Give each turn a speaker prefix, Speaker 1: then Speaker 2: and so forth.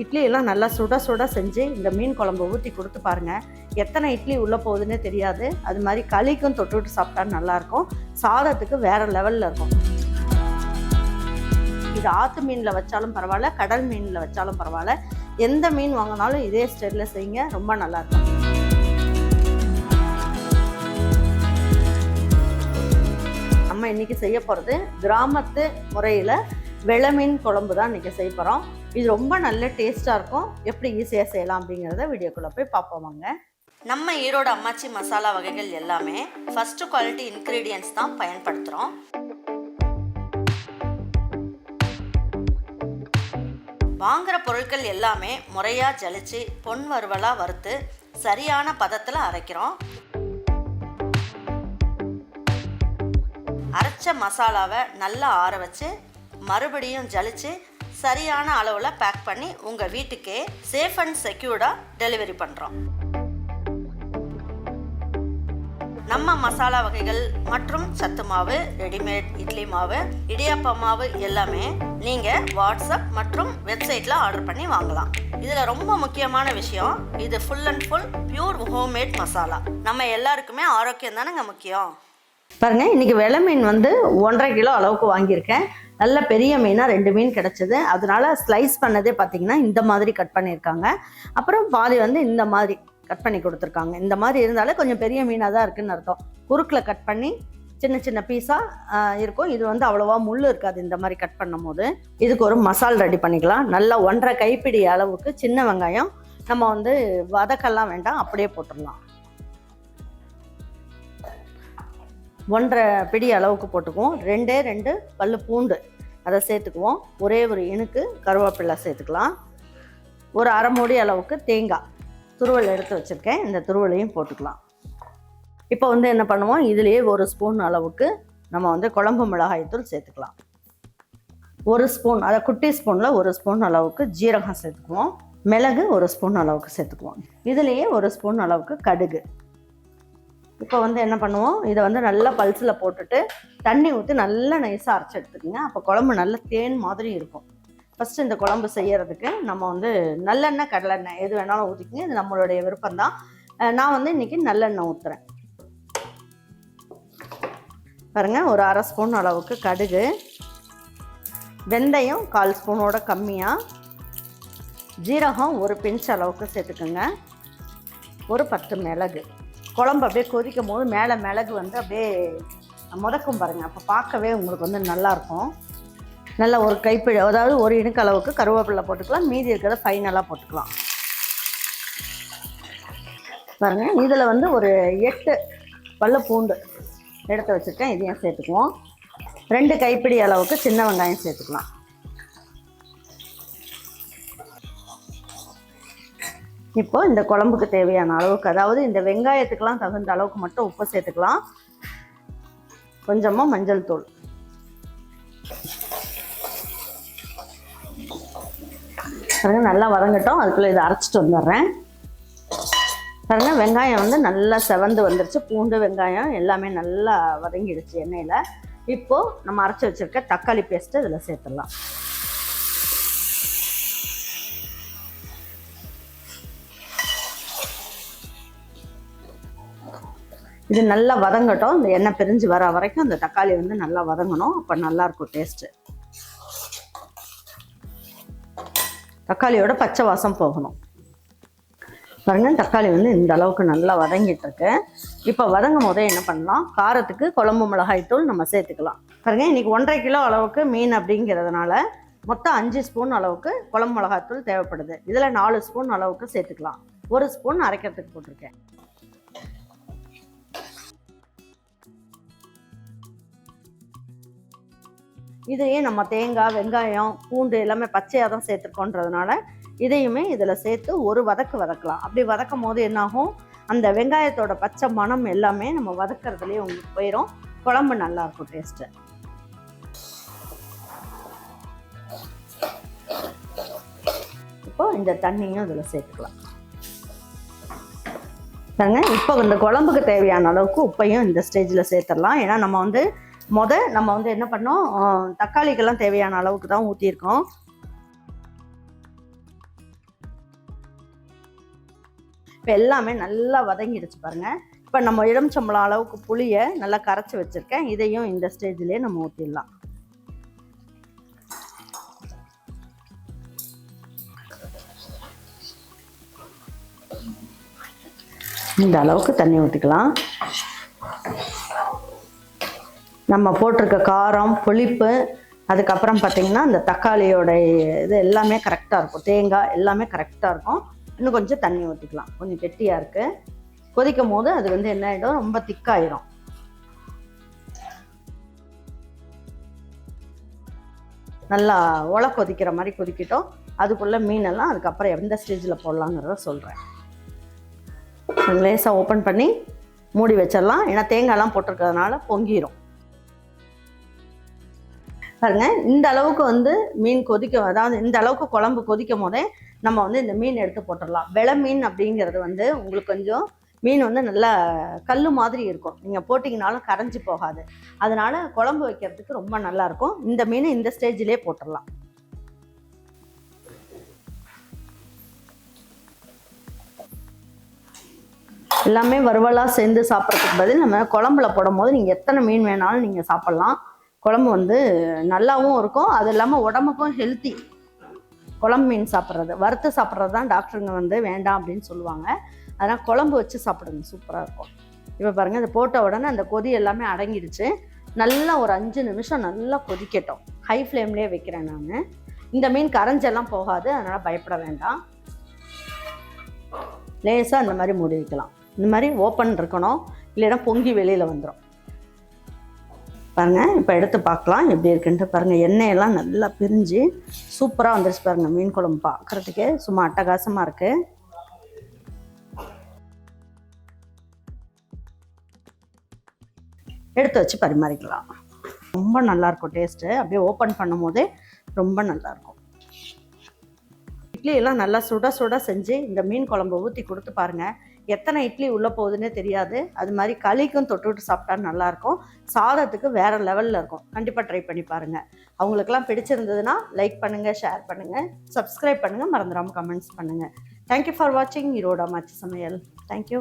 Speaker 1: இட்லி எல்லாம் நல்லா சுட சுட செஞ்சு இந்த மீன் குழம்பு ஊற்றி கொடுத்து பாருங்கள் எத்தனை இட்லி உள்ளே போகுதுன்னே தெரியாது. அது மாதிரி களிக்கும் தொட்டுவிட்டு சாப்பிட்டா நல்லாயிருக்கும். சாதத்துக்கு வேறு லெவலில் இருக்கும். இது ஆற்று மீனில் வச்சாலும் பரவாயில்ல கடல் மீனில் வச்சாலும் பரவாயில்ல. எந்த மீன் வாங்கினாலும் இதே ஸ்டைலில் செய்யுங்க ரொம்ப நல்லாயிருக்கும். நம்ம இன்றைக்கி செய்ய போகிறது கிராமத்து முறையில் வெள்ளை மீன் குழம்பு தான் இன்றைக்கி செய்ய போகிறோம் இது ரொம்ப நல்ல டேஸ்ட்டாக இருக்கும். எப்படி ஈஸியாக செய்யலாம் அப்படிங்கிறத வீடியோக்குள்ளே போய் பார்ப்போம் வாங்க. நம்ம ஈரோடு அம்மாச்சி மசாலா வகைகள் எல்லாமே ஃபஸ்ட்டு குவாலிட்டி இன்க்ரீடியன்ஸ் தான் பயன்படுத்துகிறோம் வாங்குகிற பொருட்கள் எல்லாமே முறையாக ஜலிச்சு பொன் வறுவலாக வறுத்து சரியான பதத்தில் அரைக்கிறோம். அரைச்ச மசாலாவை நல்லா ஆற வச்சு மறுபடியும் ஜலிச்சு சரியான அளவில் பேக் பண்ணி உங்கள் வீட்டுக்கே சேஃப் அண்ட் செக்யூர்டாக டெலிவரி பண்ணுறோம் நம்ம மசாலா வகைகள் மற்றும் சத்து மாவு ரெடிமேட் இட்லி மாவு இடியாப்ப மாவு எல்லாமே நீங்கள் வாட்ஸ்அப் மற்றும் வெப்சைட்டில் ஆர்டர் பண்ணி வாங்கலாம். இதில் ரொம்ப முக்கியமான விஷயம் இது full and full pure homemade masala. நம்ம எல்லாருக்குமே ஆரோக்கியம் தானேங்க முக்கியம். பாருங்கள் இன்றைக்கி வெலை மீன் வந்து ஒன்றரை கிலோ அளவுக்கு வாங்கியிருக்கேன். நல்ல பெரிய மீனாக ரெண்டு மீன் கிடச்சிது. அதனால ஸ்லைஸ் பண்ணதே பார்த்தீங்கன்னா இந்த மாதிரி கட் பண்ணியிருக்காங்க. அப்புறம் பாதி வந்து இந்த மாதிரி கட் பண்ணி கொடுத்துருக்காங்க. இந்த மாதிரி இருந்தாலே கொஞ்சம் பெரிய மீனாக தான் இருக்குன்னு அர்த்தம். குறுக்கில் கட் பண்ணி சின்ன சின்ன பீஸாக இருக்கும். இது வந்து அவ்வளோவா முள் இருக்காது இந்த மாதிரி கட் பண்ணும் போது இதுக்கு ஒரு மசால் ரெடி பண்ணிக்கலாம். நல்லா ஒன்றரை கைப்பிடி அளவுக்கு சின்ன வெங்காயம். நம்ம வந்து வதக்கெல்லாம் வேண்டாம். அப்படியே போட்டுடலாம். ஒன்றரை பிடி அளவுக்கு போட்டுக்குவோம். ரெண்டே ரெண்டு பல் பூண்டு. அதை சேர்த்துக்குவோம். ஒரே ஒரு இனுக்கு கருவேப்பிலை சேர்த்துக்கலாம். ஒரு அரை மூடி அளவுக்கு தேங்காய். துருவல் எடுத்து வச்சுருக்கேன். இந்த துருவலையும் போட்டுக்கலாம். இப்போ வந்து என்ன பண்ணுவோம்? இதுலேயே ஒரு ஸ்பூன் அளவுக்கு நம்ம வந்து குழம்பு மிளகாய்த்தூள் சேர்த்துக்கலாம். ஒரு ஸ்பூன் அதை குட்டி ஸ்பூனில் ஒரு ஸ்பூன் அளவுக்கு ஜீரகம் சேர்த்துக்குவோம். மிளகு ஒரு ஸ்பூன் அளவுக்கு சேர்த்துக்குவோம். இதுலேயே ஒரு ஸ்பூன் அளவுக்கு கடுகு. இப்போ வந்து என்ன பண்ணுவோம்? இதை வந்து நல்லா பல்ஸில் போட்டுட்டு தண்ணி ஊற்றி நல்லா நைஸாக அரைச்சி எடுத்துக்கோங்க. அப்போ குழம்பு நல்ல தேன் மாதிரி இருக்கும். ஃபஸ்ட்டு இந்த குழம்பு செய்கிறதுக்கு நம்ம வந்து நல்லெண்ணெய் கடலெண்ணெய் எது வேணாலும் ஊற்றிக்கங்க இது நம்மளுடைய விருப்பம்தான். தான் நான் வந்து இன்றைக்கி நல்லெண்ணெய் ஊற்றுறேன் பாருங்கள் ஒரு அரை ஸ்பூன் அளவுக்கு கடுகு. வெந்தயம் கால் ஸ்பூனோட கம்மியாக ஜீரகம் ஒரு பிஞ்ச் அளவுக்கு சேர்த்துக்கோங்க. ஒரு பத்து மிளகு. குழம்பு அப்படியே கொதிக்கும் போது மேலே மிளகு வந்து அப்படியே முதக்கும் பாருங்கள் அப்போ பார்க்கவே உங்களுக்கு வந்து நல்லாயிருக்கும் நல்லா ஒரு கைப்பிடி அதாவது ஒரு இணுக்கு அளவுக்கு கருவேப்பிலை போட்டுக்கலாம். மீதி இருக்கிறத ஃபைனலாக போட்டுக்கலாம். பாருங்கள் இதில் வந்து ஒரு எட்டு பல்ல பூண்டு எடுத்து வச்சுருக்கேன். இதையும் சேர்த்துக்குவோம். ரெண்டு கைப்பிடி அளவுக்கு சின்ன வெங்காயம் சேர்த்துக்கலாம். இப்போ இந்த குழம்புக்கு தேவையான அளவுக்கு அதாவது இந்த வெங்காயத்துக்கெல்லாம் தகுந்த அளவுக்கு மட்டும் உப்பு சேர்த்துக்கலாம். கொஞ்சமாக மஞ்சள் தூள். பாருங்க நல்லா வதங்கட்டும். அதுக்குள்ளே இதை அரைச்சிட்டு வந்துடுறேன். பாருங்க வெங்காயம் வந்து நல்லா செவந்து வந்துருச்சு. பூண்டு வெங்காயம் எல்லாமே நல்லா வதங்கிடுச்சு எண்ணெயில். இப்போது நம்ம அரைச்சி வச்சிருக்க தக்காளி பேஸ்ட்டு இதில் சேர்த்துடலாம். இது நல்லா வதங்கட்டும். இந்த எண்ணெய் பிரிஞ்சு வர வரைக்கும் அந்த தக்காளி வந்து நல்லா வதங்கணும். அப்போ நல்லாயிருக்கும் டேஸ்ட்டு தக்காளியோட பச்சை வாசம் போகணும். பாருங்க தக்காளி வந்து இந்த அளவுக்கு நல்லா வதங்கிட்டு இருக்கு இப்போ வதங்கும் போதே என்ன பண்ணலாம்? காரத்துக்கு குழம்பு மிளகாய் தூள் நம்ம சேர்த்துக்கலாம். பாருங்க இன்னைக்கு ஒன்றரை கிலோ அளவுக்கு மீன் அப்படிங்கிறதுனால மொத்தம் அஞ்சு ஸ்பூன் அளவுக்கு குழம்பு மிளகாய் தூள் தேவைப்படுது. இதில் நாலு ஸ்பூன் அளவுக்கு சேர்த்துக்கலாம். ஒரு ஸ்பூன் அரைக்கிறதுக்கு போட்டிருக்கேன். இதையே நம்ம தேங்காய் வெங்காயம் பூண்டு எல்லாமே பச்சையாக தான் சேர்த்துருக்கோன்றதுனால இதையுமே இதில் சேர்த்து ஒரு வதக்கு வதக்கலாம். அப்படி வதக்கும் போது என்னாகும்? அந்த வெங்காயத்தோட பச்சை மணம் எல்லாமே நம்ம வதக்கிறதுலேயே உங்களுக்கு போயிடும் குழம்பு நல்லாயிருக்கும் டேஸ்ட்டு இப்போ இந்த தண்ணியும் இதில் சேர்த்துக்கலாம். பாருங்க இப்போ இந்த குழம்புக்கு தேவையான அளவுக்கு உப்பையும் இந்த ஸ்டேஜில் சேர்த்துடலாம். ஏன்னா நம்ம வந்து முத நம்ம வந்து என்ன பண்ணோம்? தக்காளிக்கெல்லாம் தேவையான அளவுக்கு தான் ஊற்றியிருக்கோம் இப்போ எல்லாமே நல்லா வதங்கிடுச்சு பாருங்கள் இப்போ நம்ம எலுமிச்சம்பளம் அளவுக்கு புளியை நல்லா கரைச்சி வச்சுருக்கேன். இதையும் இந்த ஸ்டேஜ்லேயே நம்ம ஊற்றிடலாம் இந்த அளவுக்கு தண்ணி ஊற்றிக்கலாம் நம்ம போட்டிருக்க காரம் புளிப்பு அதுக்கப்புறம் பார்த்திங்கன்னா அந்த தக்காளியோட இது எல்லாமே கரெக்டாக இருக்கும். தேங்காய் எல்லாமே கரெக்டாக இருக்கும். இன்னும் கொஞ்சம் தண்ணி ஊற்றிக்கலாம் கொஞ்சம் கெட்டியாக இருக்குது கொதிக்கும் போது அது வந்து என்ன ஆகிடும் ரொம்ப திக்காயிரும். நல்லா ஒலை கொதிக்கிற மாதிரி கொதிக்கிட்டோம். அதுக்குள்ளே மீனெல்லாம் அதுக்கப்புறம் எந்த ஸ்டேஜில் போடலாங்கிறத சொல்கிறேன் லேசாக ஓப்பன் பண்ணி மூடி வச்சிடலாம். ஏன்னா தேங்காய்லாம் போட்டிருக்கிறதுனால பொங்கிடும் பாருங்க இந்த அளவுக்கு வந்து மீன் கொதிக்க அதாவது இந்த அளவுக்கு குழம்பு கொதிக்கும் போதே நம்ம வந்து இந்த மீன் எடுத்து போட்டுடலாம். வெள மீன் அப்படிங்கிறது வந்து உங்களுக்கு கொஞ்சம் மீன் வந்து நல்லா கல் மாதிரி இருக்கும். நீங்கள் போட்டிங்கனாலும் கரைஞ்சி போகாது. அதனால் குழம்பு வைக்கிறதுக்கு ரொம்ப நல்லாயிருக்கும் இந்த மீன் இந்த ஸ்டேஜிலே போட்டுடலாம். எல்லாமே வறுவலாக சேர்ந்து சாப்பிட்றதுக்கு பதில் நம்ம குழம்புல போடும் போது நீங்கள் எத்தனை மீன் வேணாலும் நீங்கள் சாப்பிட்லாம். குழம்பு வந்து நல்லாவும் இருக்கும். அது இல்லாமல் உடம்புக்கும் ஹெல்த்தி குழம்பு மீன் சாப்பிட்றது. வறுத்து சாப்பிட்றது தான் டாக்டருங்க வந்து வேண்டாம் அப்படின்னு சொல்லுவாங்க. அதனால் குழம்பு வச்சு சாப்பிடுங்க. சூப்பராக இருக்கும். இப்போ பாருங்கள் அது போட்ட உடனே அந்த கொதி எல்லாமே அடங்கிடுச்சு. நல்லா ஒரு அஞ்சு நிமிஷம் நல்லா கொதிக்கட்டும். ஹை ஃப்ளேம்லேயே வைக்கிறேன் நான். இந்த மீன் கரைஞ்செல்லாம் போகாது. அதனால் பயப்பட வேண்டாம். லேசாக இந்த மாதிரி மூடி வைக்கலாம். இந்த மாதிரி ஓப்பன் இருக்கணும். இல்லைன்னா பொங்கி வெளியில் வந்துடும் பாருங்கள் இப்போ எடுத்து பார்க்கலாம் எப்படி இருக்குன்ட்டு பாருங்கள் எண்ணெயெல்லாம் நல்லா பிரிஞ்சு சூப்பராக வந்துருச்சு பாருங்கள் மீன் குழம்பு பார்க்குறதுக்கே சும்மா அட்டகாசமாக இருக்குது எடுத்து வச்சு பரிமாறிக்கலாம். ரொம்ப நல்லாயிருக்கும் டேஸ்ட்டு அப்படியே ஓப்பன் பண்ணும் போதே ரொம்ப நல்லாயிருக்கும் இட்லி எல்லாம் நல்லா சுட சுட செஞ்சு இந்த மீன் குழம்பு ஊற்றி கொடுத்து பாருங்கள் எத்தனை இட்லி உள்ளே போகுதுன்னே தெரியாது. அது மாதிரி களிக்கும் தொட்டுவிட்டு சாப்பிட்டா நல்லாயிருக்கும். சாதத்துக்கு வேறு லெவலில் இருக்கும். கண்டிப்பாக ட்ரை பண்ணி பாருங்கள் அவங்களுக்கெல்லாம் பிடிச்சிருந்ததுன்னா லைக் பண்ணுங்கள் ஷேர் பண்ணுங்கள் சப்ஸ்கிரைப் பண்ணுங்கள் மறந்துடாமல் கமெண்ட்ஸ் பண்ணுங்கள் தேங்க்யூ ஃபார் வாட்சிங் ஈரோடா மாச்சி சமையல். தேங்க்யூ